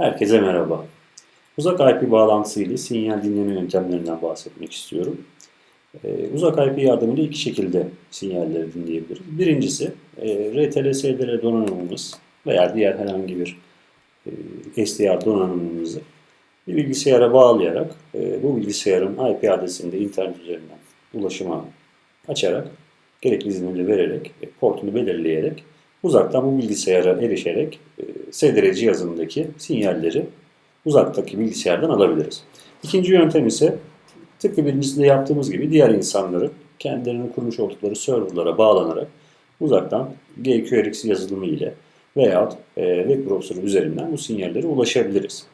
Herkese merhaba. Uzak IP bağlantısı ile sinyal dinleme yöntemlerinden bahsetmek istiyorum. Ee, uzak IP yardımıyla iki şekilde sinyalleri dinleyebiliriz. Birincisi e, RTL-SDR donanımımız veya diğer herhangi bir e, SDR donanımımızı bir bilgisayara bağlayarak e, bu bilgisayarın IP adresinde internet üzerinden ulaşıma açarak gerekli izinleri vererek, e, portunu belirleyerek uzaktan bu bilgisayara erişerek e, SDR cihazındaki sinyalleri uzaktaki bilgisayardan alabiliriz. İkinci yöntem ise tıpkı birincisinde yaptığımız gibi diğer insanların kendilerinin kurmuş oldukları serverlara bağlanarak uzaktan GQRX yazılımı ile veyahut e, web browser üzerinden bu sinyallere ulaşabiliriz.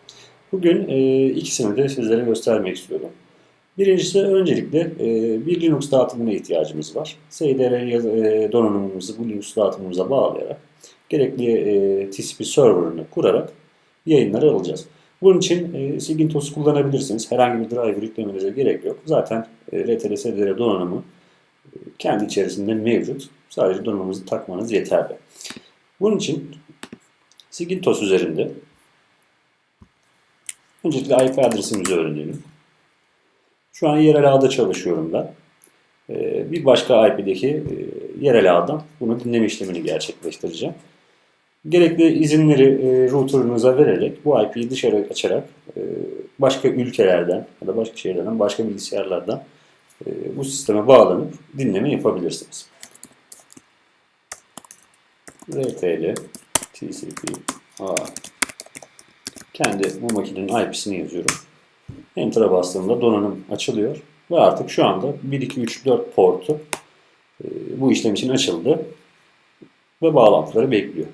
Bugün e, ikisini de sizlere göstermek istiyorum. Birincisi öncelikle e, bir Linux dağıtımına ihtiyacımız var. SDR e, donanımımızı bu Linux dağıtımımıza bağlayarak gerekli e, TCP serverını kurarak yayınları alacağız. Bunun için e, Sigintos'u kullanabilirsiniz. Herhangi bir driver yüklemenize gerek yok. Zaten e, RTL SDR donanımı e, kendi içerisinde mevcut. Sadece donanımınızı takmanız yeterli. Bunun için Sigintos üzerinde öncelikle IP adresimizi öğrenelim. Şu an yerel ağda çalışıyorum ben. Ee, Bir başka IP'deki e, yerel ağdan bunu dinleme işlemini gerçekleştireceğim. Gerekli izinleri e, router'ınıza vererek bu IP'yi dışarı açarak e, başka ülkelerden ya da başka şehirlerden, başka bilgisayarlardan bu sisteme bağlanıp dinleme yapabilirsiniz. RTL TCP A kendi bu makinenin IP'sini yazıyorum. Enter'a bastığımda donanım açılıyor. Ve artık şu anda 1, 2, 3, 4 portu e, bu işlem için açıldı. Ve bağlantıları bekliyor.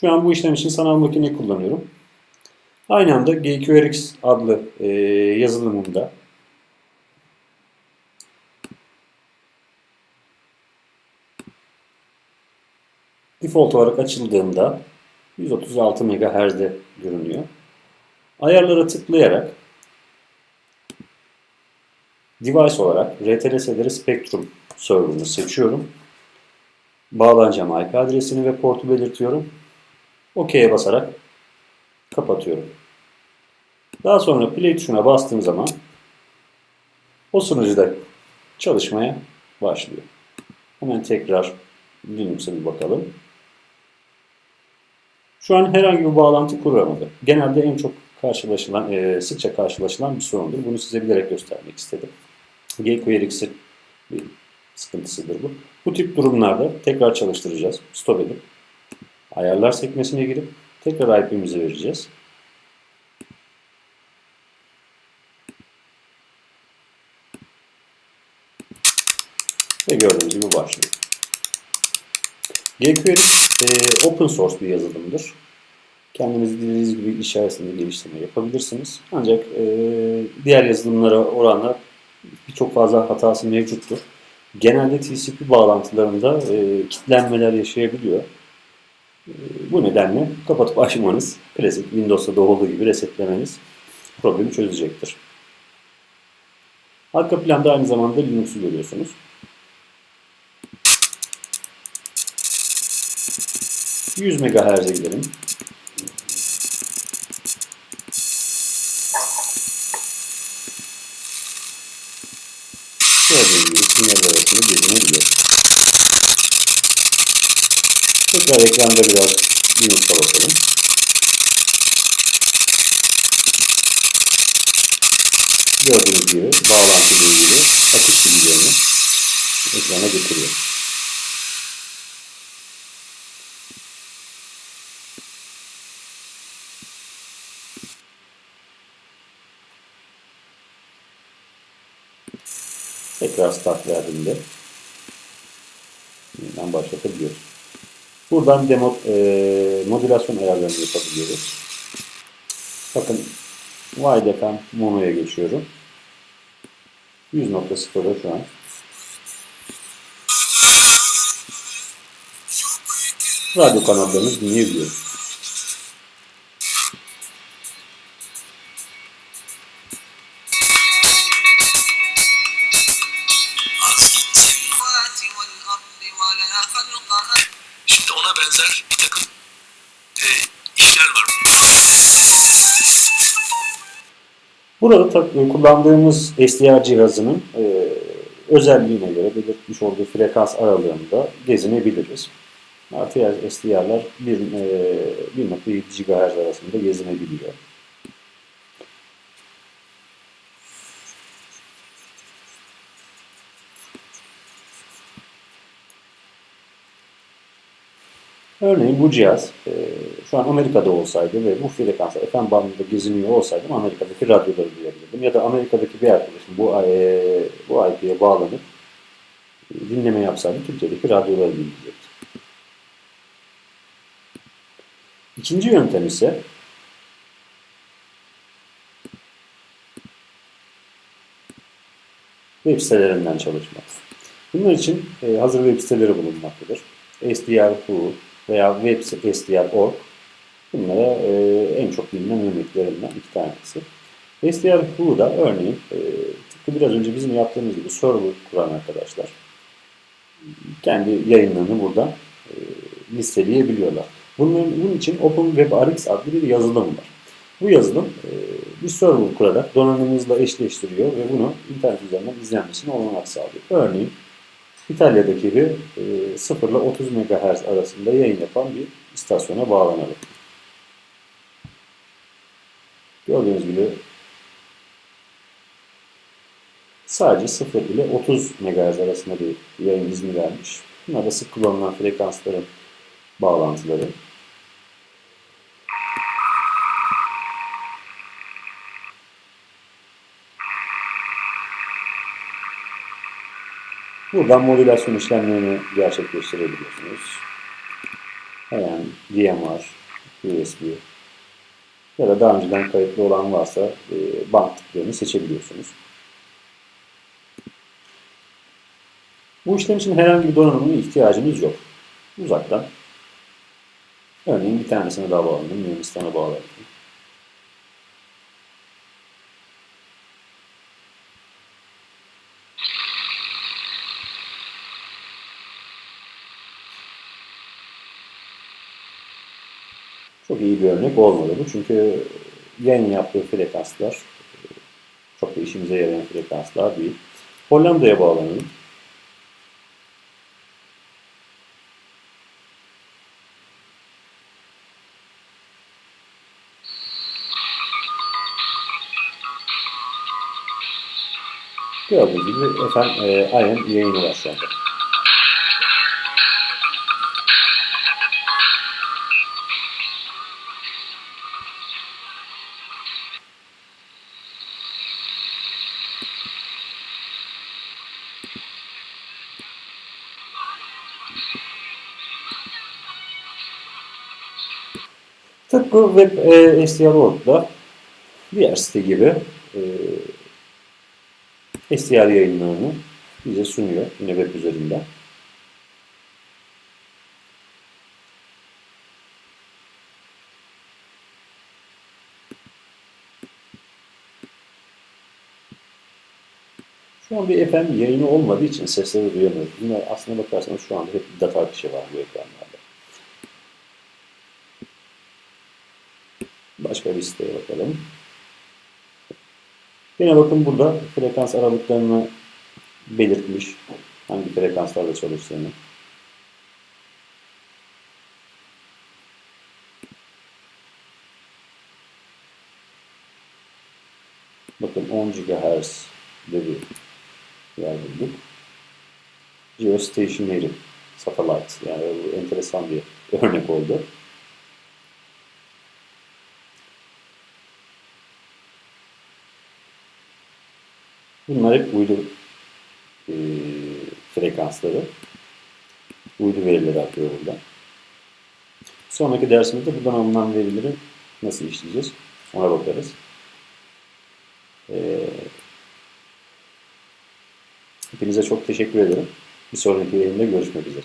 Şu an bu işlem için sanal makine kullanıyorum. Aynı anda GQRX adlı e, yazılımımda default olarak açıldığında 136 MHz'de görünüyor. Ayarlara tıklayarak device olarak RTL Spectrum server'ını seçiyorum. Bağlanacağım IP adresini ve portu belirtiyorum. OK'ye basarak kapatıyorum. Daha sonra play tuşuna bastığım zaman o sunucuda çalışmaya başlıyor. Hemen tekrar Linux'a bakalım. Şu an herhangi bir bağlantı kuramadı. Genelde en çok karşılaşılan, e, sıkça karşılaşılan bir sorundur. Bunu size bilerek göstermek istedim. GQRX'in bir sıkıntısıdır bu. Bu tip durumlarda tekrar çalıştıracağız. Stop edip ayarlar sekmesine girip tekrar IP'mizi vereceğiz. Ve gördüğünüz gibi başlıyor. GQRX e, open source bir yazılımdır. Kendiniz dilediğiniz gibi içerisinde geliştirme yapabilirsiniz. Ancak e, diğer yazılımlara oranla birçok fazla hatası mevcuttur. Genelde TCP bağlantılarında e, kitlenmeler yaşayabiliyor. E, bu nedenle kapatıp açmanız, klasik Windows'ta da olduğu gibi resetlemeniz problemi çözecektir. Arka planda aynı zamanda Linux'u görüyorsunuz. ...100 MHz'e gidelim. Tekrar biraz Linux'a bakalım. Gördüğünüz gibi ekrana getiriyor. Tekrar start verdiğimde yeniden başlatabiliyoruz. Buradan demo, e, modülasyon ayarlarını yapabiliyoruz. Bakın Wide FM Mono'ya geçiyorum. 100.0'da şu an. Radyo kanallarını dinleyebiliyoruz. Şimdi ona benzer bir takım işler var. Burada tabii kullandığımız SDR cihazının e, özelliğine göre belirtmiş olduğu frekans aralığında gezinebiliriz. Artı SDR'lar 1.7 GHz arasında gezinebiliyor. Örneğin bu cihaz e, şu an Amerika'da olsaydı ve bu frekansa FM bandında geziniyor olsaydım Amerika'daki radyoları duyabilirdim. Ya da Amerika'daki bir arkadaşım bu, e, bu IP'ye bağlanıp e, dinleme yapsaydı Türkiye'deki radyoları dinleyecekti. İkinci yöntem ise web sitelerinden çalışmak. Bunun için hazır web siteleri bulunmaktadır. SDR.who veya web SDR.org bunlara e, en çok bilinen örneklerinden iki tanesi. SDR.who'da örneğin e, tıpkı biraz önce bizim yaptığımız gibi server kuran arkadaşlar kendi yayınlarını burada e, listeleyebiliyorlar. Bunun, bunun için OpenWebRx adlı bir yazılım var. Bu yazılım e, bir server kurarak donanımınızla eşleştiriyor ve bunu internet üzerinden izlenmesine olanak sağlıyor. Örneğin İtalya'daki bir e, 0 ile 30 MHz arasında yayın yapan bir istasyona bağlanalım. Gördüğünüz gibi sadece 0 ile 30 MHz arasında bir yayın izni vermiş. Bunlar da sık kullanılan frekansların bağlantıları. Buradan modülasyon işlemlerini gerçekleştirebiliyorsunuz. Yani DMR, USB ya da daha önceden kayıtlı olan varsa e, band tiplerini seçebiliyorsunuz. Bu işlem için herhangi bir donanımına ihtiyacınız yok. Uzaktan. Örneğin bir tanesine daha bağlandım. Yunanistan'a bağlandım. Çok iyi bir örnek olmadı bu. Çünkü yayın yaptığı frekanslar çok da işimize yarayan frekanslar değil. Hollanda'ya bağlanalım. Gördüğünüz gibi efendim e, aynen yayını var şu. Tıpkı Web e, SDR.org'da diğer site gibi e, SDR yayınlarını bize sunuyor yine web üzerinden. Şu an bir FM yayını olmadığı için sesleri duyamıyoruz. Bunlar aslına bakarsanız şu anda hep data akışı var bu ekranlarda. Başka bir siteye bakalım. Yine bakın burada frekans aralıklarını belirtmiş. Hangi frekanslarla çalıştığını. Bakın 10 GHz bir yer bulduk. Geostationary satellite yani bu enteresan bir örnek oldu. Bunlar hep uydu e, frekansları. Uydu verileri akıyor buradan. Sonraki dersimizde buradan alınan verileri nasıl işleyeceğiz? Ona bakarız. Ee, hepinize çok teşekkür ederim. Bir sonraki yayında görüşmek üzere.